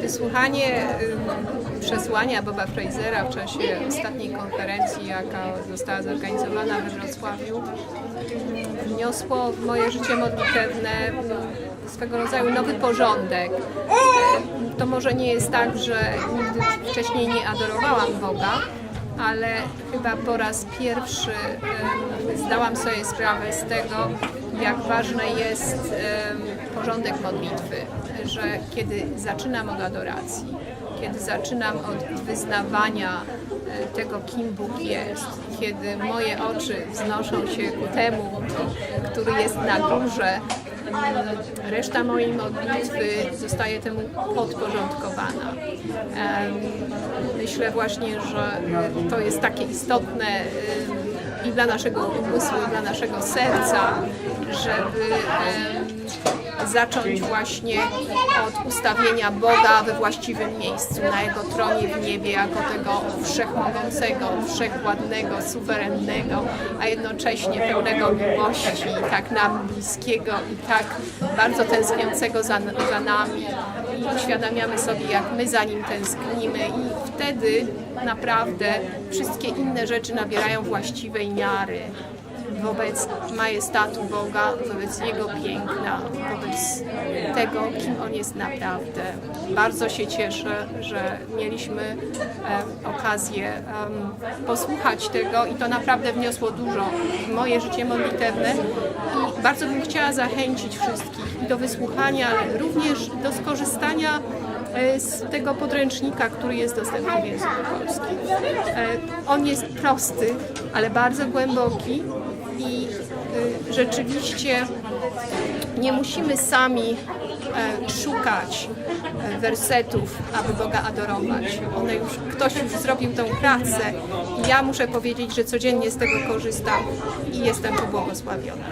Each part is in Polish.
Wysłuchanie przesłania Boba Frasera w czasie ostatniej konferencji, jaka została zorganizowana we Wrocławiu, wniosło w moje życie modlitewne swego rodzaju nowy porządek. To może nie jest tak, że nigdy wcześniej nie adorowałam Boga, ale chyba po raz pierwszy zdałam sobie sprawę z tego, jak ważny jest porządek modlitwy, że kiedy zaczynam od adoracji, kiedy zaczynam od wyznawania e, tego, kim Bóg jest, kiedy moje oczy wznoszą się ku temu, który jest na górze, mm, reszta mojej modlitwy zostaje temu podporządkowana. Myślę właśnie, że to jest takie istotne i dla naszego umysłu, i dla naszego serca, żeby zacząć właśnie od ustawienia Boga we właściwym miejscu, na Jego tronie w niebie, jako tego wszechmogącego, wszechwładnego, suwerennego, a jednocześnie pełnego miłości, tak nam bliskiego i tak bardzo tęskniącego za, za nami. I uświadamiamy sobie, jak my za Nim tęsknimy i wtedy naprawdę wszystkie inne rzeczy nabierają właściwej miary wobec majestatu Boga, wobec Jego piękna, wobec tego, kim On jest naprawdę. Bardzo się cieszę, że mieliśmy e, okazję em, posłuchać tego i to naprawdę wniosło dużo w moje życie modlitewne i bardzo bym chciała zachęcić wszystkich do wysłuchania, ale również do skorzystania e, z tego podręcznika, który jest dostępny w języku polskim. E, On jest prosty, ale bardzo głęboki i y, rzeczywiście nie musimy sami e, szukać e, wersetów, aby Boga adorować. One już, ktoś już zrobił tę pracę i ja muszę powiedzieć, że codziennie z tego korzystam i jestem pobłogosławiona.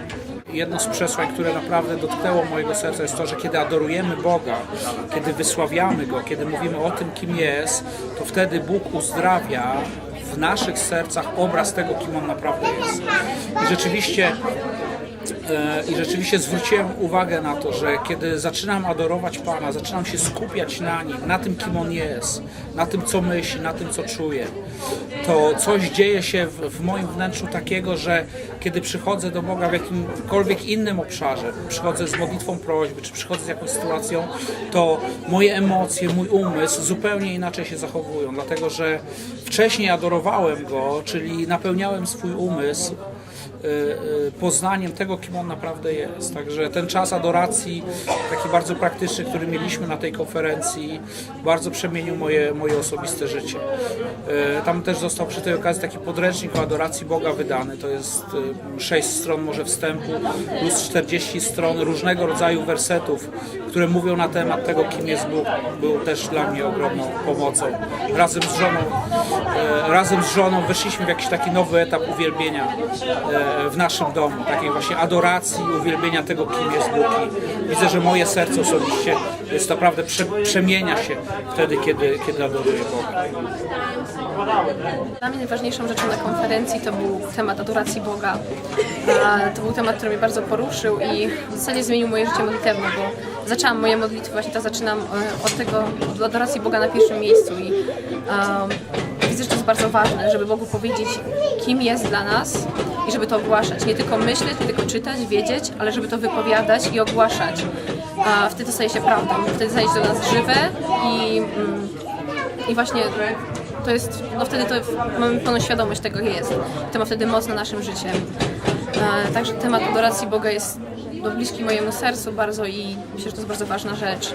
Jedno z przesłań, które naprawdę dotknęło mojego serca jest to, że kiedy adorujemy Boga, kiedy wysławiamy Go, kiedy mówimy o tym, kim jest, to wtedy Bóg uzdrawia w naszych sercach obraz tego, kim On naprawdę jest. I rzeczywiście I rzeczywiście zwróciłem uwagę na to, że kiedy zaczynam adorować Pana, zaczynam się skupiać na Nim, na tym, kim On jest, na tym, co myśli, na tym, co czuje, to coś dzieje się w, w moim wnętrzu takiego, że kiedy przychodzę do Boga w jakimkolwiek innym obszarze, przychodzę z modlitwą prośby, czy przychodzę z jakąś sytuacją, to moje emocje, mój umysł zupełnie inaczej się zachowują, dlatego że wcześniej adorowałem Go, czyli napełniałem swój umysł poznaniem tego, kim on naprawdę jest. Także ten czas adoracji, taki bardzo praktyczny, który mieliśmy na tej konferencji, bardzo przemienił moje, moje osobiste życie. Y, Tam też został przy tej okazji taki podręcznik o adoracji Boga wydany. To jest 6 stron może wstępu, plus 40 stron różnego rodzaju wersetów, które mówią na temat tego, kim jest Bóg. Był też dla mnie ogromną pomocą. Razem z żoną, e, razem z żoną weszliśmy w jakiś taki nowy etap uwielbienia e, w naszym domu, takiej właśnie adoracji, uwielbienia tego, kim jest Bóg. I widzę, że moje serce osobiście jest naprawdę prze, przemienia się wtedy, kiedy, kiedy adoruję Boga. Dla mnie najważniejszą rzeczą na konferencji to był temat adoracji Boga. To był temat, który mnie bardzo poruszył i w zasadzie zmienił moje życie modlitewne, bo zaczęłam moje modlitwy, właśnie teraz zaczynam e, od tego, od adoracji Boga na pierwszym miejscu i um, widzę, że to jest bardzo ważne, żeby Bogu powiedzieć, kim jest dla nas i żeby to ogłaszać. Nie tylko myśleć, nie tylko czytać, wiedzieć, ale żeby to wypowiadać i ogłaszać. A wtedy staje się prawdą, wtedy staje się do nas żywe i mm, i właśnie to jest, no wtedy to mamy pełną świadomość tego jest. To ma wtedy moc na naszym życiem. E, także temat adoracji Boga jest no, bliski mojemu sercu bardzo i myślę, że to jest bardzo ważna rzecz.